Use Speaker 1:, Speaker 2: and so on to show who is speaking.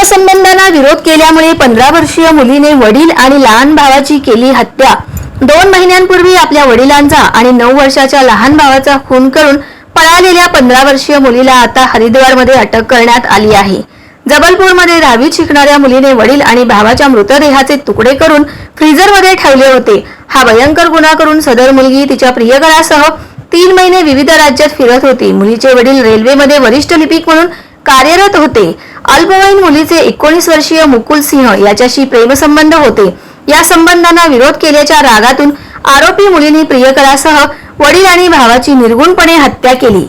Speaker 1: प्रेमसंबंधांना विरोध केल्यामुळे पंधरा वर्षीय मुलीने वडील आणि लहान भावाची केली हत्या. दोन महिन्यांपूर्वी आपल्या वडिलांचा आणि नऊ वर्षाच्या लहान भावाचा खून करून पळालेल्या पंधरा वर्षीय मुलीला आता हरिद्वारमध्ये अटक करण्यात आली आहे. जबलपूरमध्ये दहावीत शिकणाऱ्या मुलीने वडील आणि भावाच्या मृतदेहाचे तुकडे करून फ्रीझरमध्ये ठेवले होते. हा भयंकर गुन्हा करून सदर मुलगी तिच्या प्रियकरासह तीन महिने विविध राज्यात फिरत होती. मुलीचे वडील रेल्वेमध्ये वरिष्ठ लिपिक म्हणून कार्यरत होते. अल्पवयीन मुलीचे एकोणीस वर्षीय मुकुल सिंह याच्याशी प्रेमसंबंध होते. या संबंधांना विरोध केल्याच्या रागातून आरोपी मुलीने प्रियकरासह वडील आणि भावाची निर्गुणपणे हत्या केली.